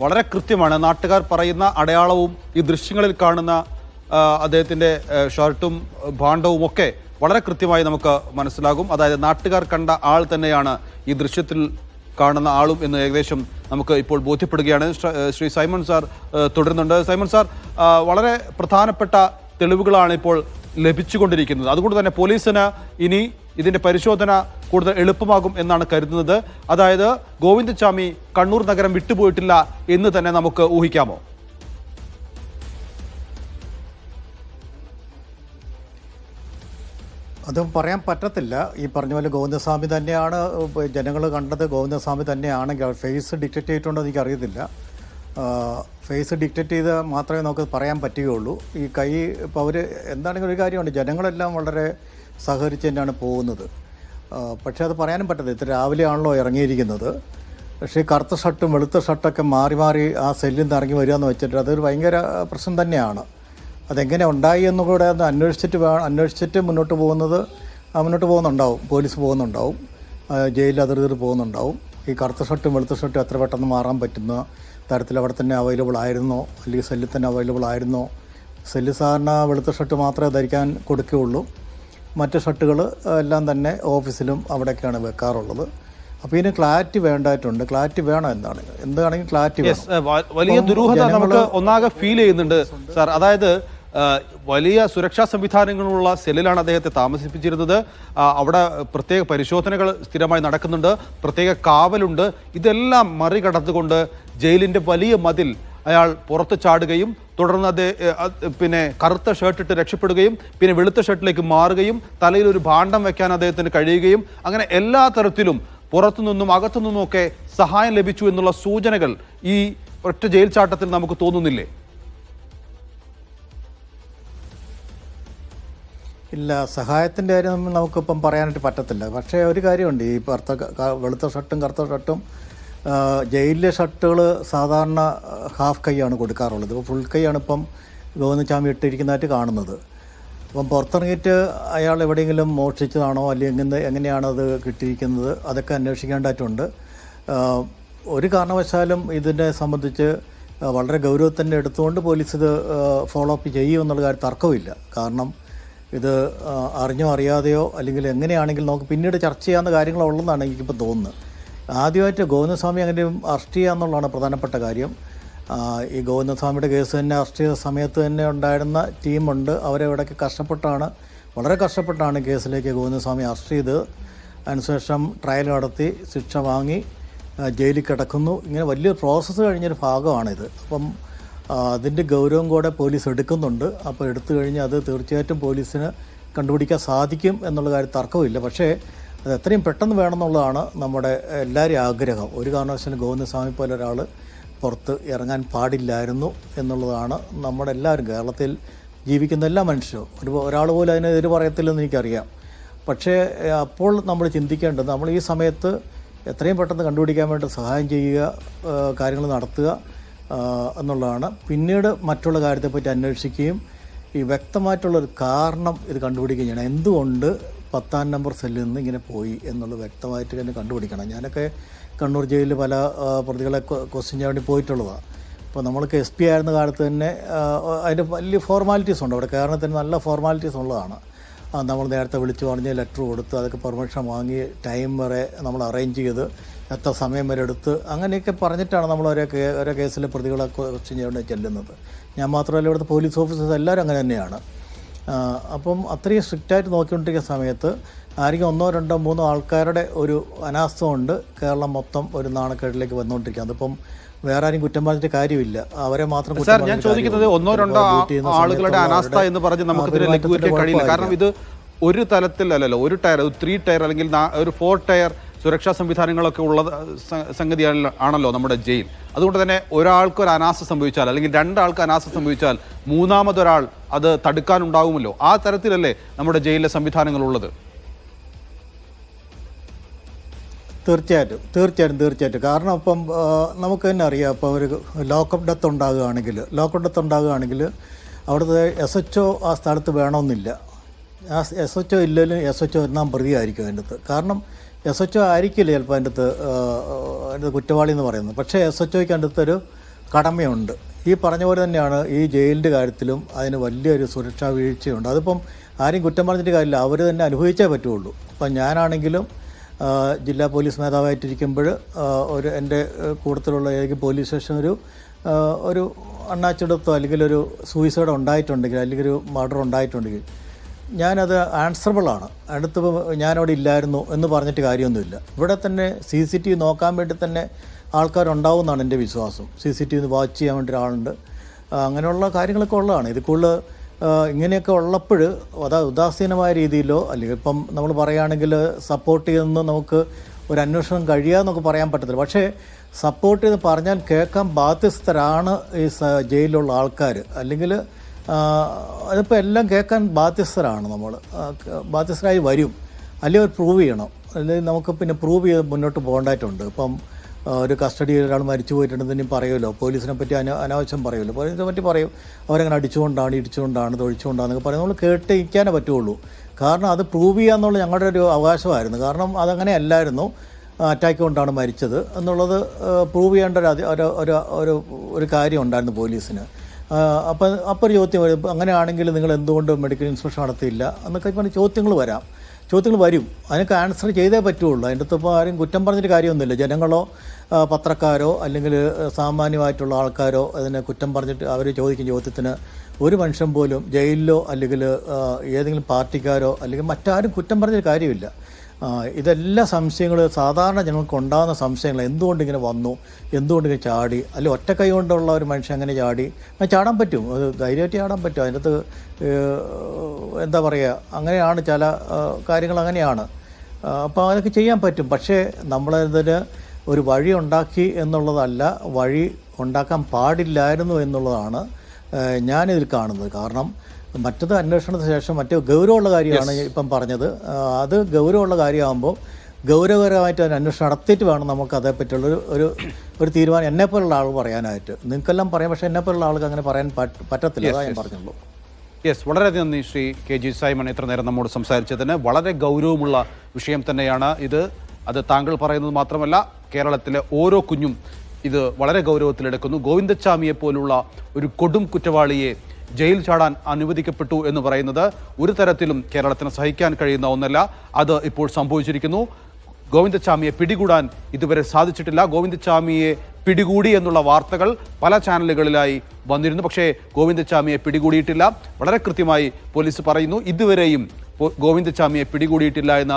വളരെ കൃത്യമാണ്. നാട്ടുകാർ പറയുന്ന അടയാളവും ഈ ദൃശ്യങ്ങളിൽ കാണുന്ന അദ്ദേഹത്തിന്റെ ഷർട്ടും ഭാണ്ഡവും ഒക്കെ വളരെ കൃത്യമായി നമുക്ക് മനസ്സിലാകും. അതായത് നാട്ടുകാർ കണ്ട ആൾ തന്നെയാണ് ഈ ദൃശ്യത്തിൽ കാണുന്ന ആളും എന്ന് ഏകദേശം നമുക്ക് ഇപ്പോൾ ബോധ്യപ്പെടുകയാണ്. ശ്രീ സൈമൺ സാർ തുടരുന്നുണ്ട്. സൈമൺ സാർ വളരെ പ്രധാനപ്പെട്ട തെളിവുകളാണ് ഇപ്പോൾ ലഭിച്ചുകൊണ്ടിരിക്കുന്നത്. അതുകൊണ്ട് തന്നെ പോലീസിന് ഇനി ഇതിന്റെ പരിശോധന കൂടുതൽ എളുപ്പമാകും എന്നാണ് കരുതുന്നത്. അതായത് ഗോവിന്ദചാമി കണ്ണൂർ നഗരം വിട്ടുപോയിട്ടില്ല എന്ന് തന്നെ നമുക്ക് ഊഹിക്കാമോ? അത് പറയാൻ പറ്റത്തില്ല. ഈ പറഞ്ഞ പോലെ ഗോവിന്ദസ്വാമി തന്നെയാണ് ജനങ്ങൾ കണ്ടത് ഗോവിന്ദസ്വാമി തന്നെയാണെങ്കിൽ ഫേസ് ഡിക്റ്റേറ്റ് ചെയ്തിട്ടുണ്ടോ എന്ന് എനിക്കറിയത്തില്ല. ഫേസ് ഡിക്റ്റേറ്റ് ചെയ്ത് മാത്രമേ നമുക്ക് പറയാൻ പറ്റുകയുള്ളൂ. ഈ കൈ ഇപ്പോൾ അവർ എന്താണെങ്കിലും ഒരു കാര്യമുണ്ട്. ജനങ്ങളെല്ലാം വളരെ സഹകരിച്ച് തന്നെയാണ് പോകുന്നത്. പക്ഷേ അത് പറയാനും പറ്റത്തില്ല. ഇത്ര രാവിലെ ആണല്ലോ ഇറങ്ങിയിരിക്കുന്നത്. പക്ഷേ കറുത്ത ഷർട്ടും വെളുത്ത ഷർട്ടൊക്കെ മാറി മാറി ആ സെല്ലിൽ നിന്ന് ഇറങ്ങി വരിക എന്ന് വെച്ചിട്ട് അതൊരു ഭയങ്കര പ്രശ്നം തന്നെയാണ്. അതെങ്ങനെ ഉണ്ടായി എന്നുകൂടെ ഒന്ന് അന്വേഷിച്ചിട്ട് വേ അന്വേഷിച്ചിട്ട് മുന്നോട്ട് പോകുന്നത് മുന്നോട്ട് പോകുന്നുണ്ടാവും. പോലീസ് പോകുന്നുണ്ടാവും. ജയിലിൽ ജയിൽ അതിർത്തിയിൽ പോകുന്നുണ്ടാവും. ഈ കറുത്ത ഷർട്ടും വെളുത്ത ഷർട്ടും എത്ര പെട്ടെന്ന് മാറാൻ പറ്റുന്ന തരത്തിൽ അവിടെ തന്നെ അവൈലബിൾ ആയിരുന്നോ? അല്ലെങ്കിൽ സെല്ലിൽ തന്നെ അവൈലബിൾ ആയിരുന്നോ? സെല്ല് സാധാരണ വെളുത്ത ഷർട്ട് മാത്രമേ ധരിക്കാൻ കൊടുക്കുകയുള്ളൂ. മറ്റ് ഷർട്ടുകൾ എല്ലാം തന്നെ ഓഫീസിലും അവിടെയൊക്കെയാണ് വെക്കാറുള്ളത്. അപ്പോൾ ഇതിന് ക്ലാരിറ്റി വേണ്ടായിട്ടുണ്ട്. ക്ലാരിറ്റി വേണം എന്താണ്? എന്താണെങ്കിൽ ക്ലാരിറ്റി വലിയ ദുരൂഹത നമുക്ക് ഒന്നാകെ ഫീൽ ചെയ്യുന്നുണ്ട് സാർ അതായത് വലിയ സുരക്ഷാ സംവിധാനങ്ങളുള്ള സെല്ലിലാണ് അദ്ദേഹത്തെ താമസിപ്പിച്ചിരുന്നത്. അവിടെ പ്രത്യേക പരിശോധനകൾ സ്ഥിരമായി നടക്കുന്നുണ്ട്. പ്രത്യേക കാവലുണ്ട്. ഇതെല്ലാം മറികടന്നുകൊണ്ട് ജയിലിന്റെ വലിയ മതിൽ അയാൾ പുറത്ത് ചാടുകയും തുടർന്ന് അത് പിന്നെ കറുത്ത ഷർട്ട് ഇട്ട് രക്ഷപ്പെടുകയും പിന്നെ വെളുത്ത ഷർട്ടിലേക്ക് മാറുകയും തലയിൽ ഒരു ഭാണ്ഡം വെക്കാൻ അദ്ദേഹത്തിന് കഴിയുകയും അങ്ങനെ എല്ലാ തരത്തിലും പുറത്തുനിന്നും അകത്തുനിന്നും ഒക്കെ സഹായം ലഭിച്ചു എന്നുള്ള സൂചനകൾ ഈ ഒറ്റ ജയിൽ ചാട്ടത്തിൽ നമുക്ക് തോന്നുന്നില്ലേ? ഇല്ല സഹായത്തിന്റെ കാര്യം നമുക്കിപ്പം പറയാനായിട്ട് പറ്റത്തില്ല. പക്ഷേ ഒരു കാര്യമുണ്ട് ഈ കറുത്ത വെളുത്ത ഷർട്ടും കറുത്ത ഷർട്ടും ജയിലിലെ ഷർട്ടുകൾ സാധാരണ ഹാഫ് കൈയാണ് കൊടുക്കാറുള്ളത്. ഇപ്പോൾ ഫുൾ കൈയാണ് ഇപ്പം ഗോവിന്ദചാമി ഇട്ടിരിക്കുന്നതായിട്ട് കാണുന്നത്. അപ്പം പുറത്തിറങ്ങിയിട്ട് അയാൾ എവിടെയെങ്കിലും മോഷ്ടിച്ചതാണോ അല്ലെങ്കിൽ എങ്ങനെ എങ്ങനെയാണ് അത് കിട്ടിയിരിക്കുന്നത് അതൊക്കെ അന്വേഷിക്കേണ്ടതായിട്ടുണ്ട്. ഒരു കാരണവശാലും ഇതിനെ സംബന്ധിച്ച് വളരെ ഗൗരവത്തിന്റെ എടുത്തുകൊണ്ട് പോലീസ് ഇത് ഫോളോ അപ്പ് ചെയ്യും എന്നുള്ള കാര്യം തർക്കമില്ല കാരണം ഇത് അറിഞ്ഞോ അറിയാതെയോ അല്ലെങ്കിൽ എങ്ങനെയാണെങ്കിലും നമുക്ക് പിന്നീട് ചർച്ച ചെയ്യാവുന്ന കാര്യങ്ങളുള്ളതെന്നാണ് എനിക്കിപ്പോൾ തോന്നുന്നത്. ആദ്യമായിട്ട് ഗോവിന്ദസ്വാമി അങ്ങനെ അറസ്റ്റ് ചെയ്യുക എന്നുള്ളതാണ് പ്രധാനപ്പെട്ട കാര്യം. ഈ ഗോവിന്ദസ്വാമിയുടെ കേസ് തന്നെ അറസ്റ്റ് ചെയ്ത സമയത്ത് തന്നെ ഉണ്ടായിരുന്ന ടീമുണ്ട്. അവരെ ഇവിടേക്ക് കഷ്ടപ്പെട്ടാണ് വളരെ കഷ്ടപ്പെട്ടാണ് കേസിലേക്ക് ഗോവിന്ദസ്വാമി അറസ്റ്റ് ചെയ്ത്. അതിനുശേഷം ട്രയൽ നടത്തി ശിക്ഷ വാങ്ങി ജയിലിൽ കിടക്കുന്നു. ഇങ്ങനെ വലിയ പ്രോസസ്സ് കഴിഞ്ഞൊരു ഭാഗമാണിത്. അപ്പം അതിന്റെ ഗൗരവം കൂടെ പോലീസ് എടുക്കുന്നുണ്ട്. അപ്പോൾ എടുത്തു കഴിഞ്ഞാൽ അത് തീർച്ചയായിട്ടും പോലീസിന് കണ്ടുപിടിക്കാൻ സാധിക്കും എന്നുള്ള കാര്യം തർക്കമില്ല പക്ഷേ അത് എത്രയും പെട്ടെന്ന് വേണമെന്നുള്ളതാണ് നമ്മുടെ എല്ലാവരെയും ആഗ്രഹം. ഒരു കാരണവശാലും ഗോവിന്ദസ്വാമി പോലെ ഒരാൾ പുറത്ത് ഇറങ്ങാൻ പാടില്ലായിരുന്നു എന്നുള്ളതാണ് നമ്മുടെ എല്ലാവരും കേരളത്തിൽ ജീവിക്കുന്ന എല്ലാ മനുഷ്യരും. ഒരു ഒരാൾ പോലും അതിനെതിരെ പറയത്തില്ലെന്ന് എനിക്കറിയാം. പക്ഷേ അപ്പോൾ നമ്മൾ ചിന്തിക്കേണ്ടത് നമ്മൾ ഈ സമയത്ത് എത്രയും പെട്ടെന്ന് കണ്ടുപിടിക്കാൻ വേണ്ടി സഹായം ചെയ്യുക കാര്യങ്ങൾ നടത്തുക എന്നുള്ളതാണ്. പിന്നീട് മറ്റുള്ള കാര്യത്തെപ്പറ്റി അന്വേഷിക്കുകയും ഈ വ്യക്തമായിട്ടുള്ളൊരു കാരണം ഇത് കണ്ടുപിടിക്കുകയും ചെയ്യണം. എന്തുകൊണ്ട് പത്താം നമ്പർ സെല്ലിൽ നിന്ന് ഇങ്ങനെ പോയി എന്നുള്ളത് വ്യക്തമായിട്ട് തന്നെ കണ്ടുപിടിക്കണം. ഞാനൊക്കെ കണ്ണൂർ ജയിലിൽ പല പ്രതികളെ ക്വസ്റ്റ്യൻ ചെയ്യാൻ വേണ്ടി പോയിട്ടുള്ളതാണ് അപ്പോൾ നമ്മൾക്ക് എസ് പി ആയിരുന്ന കാലത്ത് തന്നെ അതിന്റെ വലിയ ഫോർമാലിറ്റീസ് ഉണ്ട്. അവിടെ കേരളത്തിന് നല്ല ഫോർമാലിറ്റീസ് ഉള്ളതാണ്. നമ്മൾ നേരത്തെ വിളിച്ചു പറഞ്ഞ് ലെറ്റർ കൊടുത്ത് അതൊക്കെ പെർമിഷൻ വാങ്ങി ടൈം വരെ നമ്മൾ അറേഞ്ച് ചെയ്ത് എത്ര സമയം വരെ എടുത്ത് അങ്ങനെയൊക്കെ പറഞ്ഞിട്ടാണ് നമ്മൾ ഓരോ ഓരോ കേസിലെ പ്രതികളെ ക്വസ്റ്റ്യൻ വേണ്ടി ചെല്ലുന്നത്. ഞാൻ മാത്രമല്ല ഇവിടുത്തെ പോലീസ് ഓഫീസേഴ്സ് എല്ലാവരും അങ്ങനെ തന്നെയാണ്. അപ്പം അത്രയും സ്ട്രിക്റ്റായിട്ട് നോക്കിക്കൊണ്ടിരിക്കുന്ന സമയത്ത് ആരെങ്കിലും ഒന്നോ രണ്ടോ മൂന്നോ ആൾക്കാരുടെ ഒരു അനാസ്ഥ കൊണ്ട് കേരളം മൊത്തം ഒരു നാണക്കേടിലേക്ക് വന്നുകൊണ്ടിരിക്കുക അതിപ്പം വേറെ ആരും കുറ്റം പറഞ്ഞിട്ട് കാര്യമില്ല. അവരെ മാത്രം സാർ ഞാൻ ചോദിക്കുന്നത് ഒന്നോ രണ്ടോ ആളുകളുടെ അനാസ്ഥ എന്ന് പറഞ്ഞ് നമുക്ക് ലഘൂകരിക്കാൻ കഴിയില്ല. കാരണം ഇത് ഒരു തലത്തിൽ അല്ലല്ലോ ഒരു ടയർ ഒരു ത്രീ ടയർ അല്ലെങ്കിൽ ഒരു ഫോർ ടയർ സുരക്ഷാ സംവിധാനങ്ങളൊക്കെ ഉള്ള സംഗതി ആണല്ലോ നമ്മുടെ ജയിൽ. അതുകൊണ്ട് തന്നെ ഒരാൾക്ക് ഒരു സംഭവിച്ചാൽ അല്ലെങ്കിൽ രണ്ടാൾക്ക് അനാസ സംഭവിച്ചാൽ മൂന്നാമതൊരാൾ അത് തടുക്കാനുണ്ടാകുമല്ലോ ആ തരത്തിലല്ലേ നമ്മുടെ ജയിലിലെ സംവിധാനങ്ങൾ ഉള്ളത്. തീർച്ചയായിട്ടും തീർച്ചയായിട്ടും തീർച്ചയായിട്ടും. കാരണം ഇപ്പം നമുക്ക് തന്നെ അറിയാം ഇപ്പോൾ ഒരു ലോക്കപ്പ് ഡെത്ത് ഉണ്ടാകുകയാണെങ്കിൽ ലോക്കപ്പ് ഡെത്ത് ഉണ്ടാകുകയാണെങ്കിൽ അവിടുത്തെ എസ് എച്ച് ഒ ആ സ്ഥലത്ത് വേണമെന്നില്ല. എസ് എച്ച് ഒ ഇല്ലെങ്കിലും എസ് എച്ച് ഒ ഒന്നാം പ്രതിയായിരിക്കും അതിന്റെ കാരണം എസ് എച്ച് ഒ ആയിരിക്കില്ല ചിലപ്പോൾ അതിന്റെ അകത്ത് അതിന്റെ കുറ്റവാളി എന്ന് പറയുന്നത്? പക്ഷേ എസ് എച്ച് ഒക്ക് അകത്തൊരു കടമയുണ്ട്. ഈ പറഞ്ഞ പോലെ തന്നെയാണ് ഈ ജയിലിന്റെ കാര്യത്തിലും അതിന് വലിയൊരു സുരക്ഷാ വീഴ്ചയുണ്ട്. അതിപ്പം ആരും കുറ്റം പറഞ്ഞിട്ട് കാര്യമില്ല. അവർ തന്നെ അനുഭവിച്ചേ പറ്റുള്ളൂ. അപ്പം ഞാനാണെങ്കിലും ജില്ലാ പോലീസ് മേധാവായിട്ടിരിക്കുമ്പോൾ ഒരു എന്റെ കൂട്ടത്തിലുള്ള ഏക പോലീസ് സ്റ്റേഷൻ ഒരു ഒരു അണ്ണാച്ചിടത്തോ അല്ലെങ്കിൽ ഒരു സൂയിസൈഡ് ഉണ്ടായിട്ടുണ്ടെങ്കിൽ അല്ലെങ്കിൽ ഒരു മർഡർ ഉണ്ടായിട്ടുണ്ടെങ്കിൽ ഞാനത് ആൻസറബിളാണ് അടുത്ത് ഞാനവിടെ ഇല്ലായിരുന്നു എന്ന് പറഞ്ഞിട്ട് കാര്യമൊന്നുമില്ല. ഇവിടെ തന്നെ സി സി ടി വി നോക്കാൻ വേണ്ടി തന്നെ ആൾക്കാരുണ്ടാവും എന്നാണ് എന്റെ വിശ്വാസം. C C T V watch ചെയ്യാൻ വേണ്ടി ഒരാളുണ്ട്. അങ്ങനെയുള്ള കാര്യങ്ങളൊക്കെ ഉള്ളതാണ്. ഇത് കൂടുതൽ ഇങ്ങനെയൊക്കെ ഉള്ളപ്പോൾ അതാ ഉദാസീനമായ രീതിയിലോ അല്ലെങ്കിൽ ഇപ്പം നമ്മൾ പറയുകയാണെങ്കിൽ സപ്പോർട്ട് ചെയ്തെന്ന് നമുക്ക് ഒരു അന്വേഷണം കഴിയാന്നൊക്കെ പറയാൻ പറ്റത്തില്ല. പക്ഷേ സപ്പോർട്ട് ചെയ്ത് പറഞ്ഞാൽ കേൾക്കാൻ ബാധ്യസ്ഥരാണ് ഈ ജയിലിലുള്ള ആൾക്കാർ അല്ലെങ്കിൽ അതിപ്പോൾ എല്ലാം കേൾക്കാൻ ബാധ്യസ്ഥരാണ് നമ്മൾ ബാധ്യസ്ഥരായി വരും. അല്ലെങ്കിൽ അവർ പ്രൂവ് ചെയ്യണം. അല്ലെങ്കിൽ നമുക്ക് പിന്നെ പ്രൂവ് ചെയ്ത് മുന്നോട്ട് പോകേണ്ടതായിട്ടുണ്ട്. ഇപ്പം ഒരു കസ്റ്റഡിയിൽ ഒരാൾ മരിച്ചു പോയിട്ടുണ്ടെന്ന് പറയുമല്ലോ. പോലീസിനെ പറ്റി അന അനാവശ്യം പറയുമല്ലോ. പോലീസിനെ പറ്റി പറയും. അവരങ്ങനെ അടിച്ചുകൊണ്ടാണ് ഇടിച്ചുകൊണ്ടാണ് തൊഴിച്ചുകൊണ്ടാണെന്നൊക്കെ പറയും. നമ്മൾ കേട്ടിരിക്കാനേ പറ്റുള്ളൂ. കാരണം അത് പ്രൂവ് ചെയ്യുക എന്നുള്ള ഞങ്ങളുടെ ഒരു അവകാശമായിരുന്നു. കാരണം അതങ്ങനെ അല്ലായിരുന്നു. അറ്റാക്ക് കൊണ്ടാണ് മരിച്ചത്. എന്നുള്ളത് പ്രൂവ് ചെയ്യേണ്ട ഒരു ഒരു ഒരു ഒരു ഒരു കാര്യം ഉണ്ടായിരുന്നു പോലീസിന്. അപ്പം അപ്പോൾ ഒരു ചോദ്യം വരും. അങ്ങനെയാണെങ്കിൽ നിങ്ങൾ എന്തുകൊണ്ട് മെഡിക്കൽ ഇൻസ്പെക്ഷൻ നടത്തിയില്ല? എന്നൊക്കെ ഇപ്പം ചോദ്യങ്ങൾ വരാം. ചോദ്യങ്ങൾ വരും. അതിനൊക്കെ ആൻസർ ചെയ്തേ പറ്റുള്ളൂ. അതിന്റെ അകത്ത് ഇപ്പോൾ ആരും കുറ്റം പറഞ്ഞിട്ട് കാര്യമൊന്നുമില്ല. ജനങ്ങളോ പത്രക്കാരോ അല്ലെങ്കിൽ സാമാന്യമായിട്ടുള്ള ആൾക്കാരോ അതിനെ കുറ്റം പറഞ്ഞിട്ട് അവർ ചോദിക്കും ചോദ്യത്തിന്. ഒരു മനുഷ്യൻ പോലും ജയിലിലോ അല്ലെങ്കിൽ ഏതെങ്കിലും പാർട്ടിക്കാരോ അല്ലെങ്കിൽ മറ്റാരും കുറ്റം പറഞ്ഞിട്ട് കാര്യമില്ല. ഇതെല്ലാം സംശയങ്ങൾ സാധാരണ ജനങ്ങൾക്ക് ഉണ്ടാകുന്ന സംശയങ്ങൾ എന്തുകൊണ്ട് ഇങ്ങനെ വന്നു? എന്തുകൊണ്ട് ഇങ്ങനെ ചാടി? അല്ലെ ഒറ്റ കൈ കൊണ്ടുള്ള ഒരു മനുഷ്യൻ അങ്ങനെ ചാടി? അങ്ങനെ ചാടാൻ പറ്റും. അത് ധൈര്യമായിട്ട് ചാടാൻ പറ്റും. അതിനകത്ത് എന്താ പറയുക അങ്ങനെയാണ് ചില കാര്യങ്ങൾ അങ്ങനെയാണ്. അപ്പോൾ അതൊക്കെ ചെയ്യാൻ പറ്റും. പക്ഷേ നമ്മളതിന് ഒരു വഴി ഉണ്ടാക്കി എന്നുള്ളതല്ല വഴി ഉണ്ടാക്കാൻ പാടില്ലായിരുന്നു എന്നുള്ളതാണ് ഞാനിതിൽ കാണുന്നത്. കാരണം മറ്റത് അന്വേഷണത്തിന് ശേഷം മറ്റേ ഗൗരവമുള്ള കാര്യമാണ് ഇപ്പം പറഞ്ഞത്. അത് ഗൗരവമുള്ള കാര്യമാകുമ്പോൾ ഗൗരവകരമായിട്ട് അതിന് അന്വേഷണം നടത്തിയിട്ട് വേണം നമുക്ക് അതേപ്പറ്റിയുള്ളൊരു ഒരു ഒരു തീരുമാനം എന്നെപ്പോലുള്ള ആൾ പറയാനായിട്ട്. നിങ്ങൾക്കെല്ലാം പറയാം പക്ഷേ എന്നെപ്പോലുള്ള ആൾക്ക് അങ്ങനെ പറയാൻ പറ്റത്തില്ല. അതാ ഞാൻ പറഞ്ഞുള്ളൂ. യെസ് വളരെയധികം നന്ദി ശ്രീ കെ ജി സൈമൺ ഇത്ര നേരം നമ്മോട് സംസാരിച്ചതിന്. വളരെ ഗൗരവമുള്ള വിഷയം തന്നെയാണ് ഇത്. അത് താങ്കൾ പറയുന്നത് മാത്രമല്ല കേരളത്തിലെ ഓരോ കുഞ്ഞും ഇത് വളരെ ഗൗരവത്തിലെടുക്കുന്നു. ഗോവിന്ദച്ചാമിയെ പോലുള്ള ഒരു കൊടും കുറ്റവാളിയെ ജയിൽ ചാടാൻ അനുവദിക്കപ്പെട്ടു എന്ന് പറയുന്നത് ഒരു തരത്തിലും കേരളത്തിന് സഹിക്കാൻ കഴിയുന്ന ഒന്നല്ല. അത് ഇപ്പോൾ സംഭവിച്ചിരിക്കുന്നു. ഗോവിന്ദച്ചാമിയെ പിടികൂടാൻ ഇതുവരെ സാധിച്ചിട്ടില്ല. ഗോവിന്ദച്ചാമിയെ പിടികൂടി എന്നുള്ള വാർത്തകൾ പല ചാനലുകളിലായി വന്നിരുന്നു. പക്ഷേ ഗോവിന്ദച്ചാമിയെ പിടികൂടിയിട്ടില്ല. വളരെ കൃത്യമായി പോലീസ് പറയുന്നു. ഇതുവരെയും ഗോവിന്ദച്ചാമിയെ പിടികൂടിയിട്ടില്ല എന്ന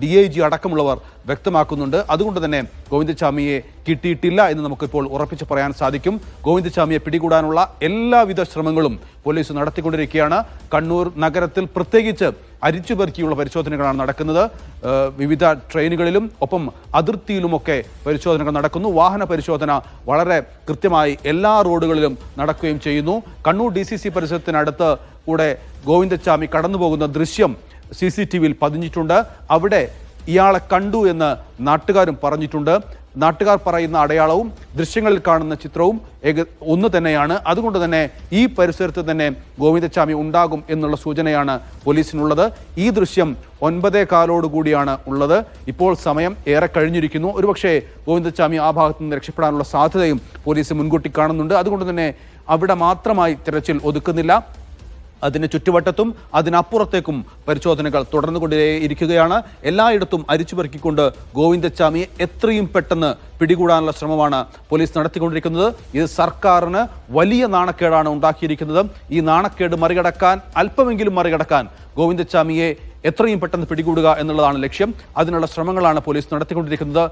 ഡി ഐ ജി അടക്കമുള്ളവർ വ്യക്തമാക്കുന്നുണ്ട്. അതുകൊണ്ട് തന്നെ ഗോവിന്ദച്ചാമിയെ കിട്ടിയിട്ടില്ല എന്ന് നമുക്കിപ്പോൾ ഉറപ്പിച്ച് പറയാൻ സാധിക്കും. ഗോവിന്ദച്ചാമിയെ പിടികൂടാനുള്ള എല്ലാവിധ ശ്രമങ്ങളും പോലീസ് നടത്തിക്കൊണ്ടിരിക്കുകയാണ്. കണ്ണൂർ നഗരത്തിൽ പ്രത്യേകിച്ച് അരിച്ചുപെറുക്കിയുള്ള പരിശോധനകളാണ് നടക്കുന്നത്. വിവിധ ട്രെയിനുകളിലും ഒപ്പം അതിർത്തിയിലുമൊക്കെ പരിശോധനകൾ നടക്കുന്നു. വാഹന പരിശോധന വളരെ കൃത്യമായി എല്ലാ റോഡുകളിലും നടക്കുകയും ചെയ്യുന്നു. കണ്ണൂർ ഡി സി സി പരിസരത്തിനടുത്ത് കൂടെ ഗോവിന്ദച്ചാമി കടന്നു പോകുന്ന ദൃശ്യം സി സി ടി വിയിൽ പതിഞ്ഞിട്ടുണ്ട്. അവിടെ ഇയാളെ കണ്ടു എന്ന് നാട്ടുകാരും പറഞ്ഞിട്ടുണ്ട്. നാട്ടുകാർ പറയുന്ന അടയാളവും ദൃശ്യങ്ങളിൽ കാണുന്ന ചിത്രവും ഏക ഒന്ന് തന്നെയാണ്. അതുകൊണ്ട് തന്നെ ഈ പരിസരത്ത് തന്നെ ഗോവിന്ദച്ചാമി ഉണ്ടാകും എന്നുള്ള സൂചനയാണ് പോലീസിനുള്ളത്. ഈ ദൃശ്യം ഒൻപതേ കാലോടുകൂടിയാണ് ഉള്ളത്. ഇപ്പോൾ സമയം ഏറെ കഴിഞ്ഞിരിക്കുന്നു. ഒരുപക്ഷെ ഗോവിന്ദച്ചാമി ആ ഭാഗത്ത് നിന്ന് രക്ഷപ്പെടാനുള്ള സാധ്യതയും പോലീസ് മുൻകൂട്ടി കാണുന്നുണ്ട്. അതുകൊണ്ട് തന്നെ അവിടെ മാത്രമായി തിരച്ചിൽ ഒതുക്കുന്നില്ല. അതിന് ചുറ്റുവട്ടത്തും അതിനപ്പുറത്തേക്കും പരിശോധനകൾ തുടർന്നുകൊണ്ടേയിരിക്കുകയാണ്. എല്ലായിടത്തും അരിച്ചുപെറുക്കിക്കൊണ്ട് ഗോവിന്ദച്ചാമിയെ എത്രയും പെട്ടെന്ന് പിടികൂടാനുള്ള ശ്രമമാണ് പോലീസ് നടത്തിക്കൊണ്ടിരിക്കുന്നത്. ഇത് സർക്കാരിന് വലിയ നാണക്കേടാണ് ഉണ്ടാക്കിയിരിക്കുന്നത്. ഈ നാണക്കേട് മറികടക്കാൻ അല്പമെങ്കിലും മറികടക്കാൻ ഗോവിന്ദച്ചാമിയെ എത്രയും പെട്ടെന്ന് പിടികൂടുക എന്നുള്ളതാണ് ലക്ഷ്യം. അതിനുള്ള ശ്രമങ്ങളാണ് പോലീസ് നടത്തിക്കൊണ്ടിരിക്കുന്നത്.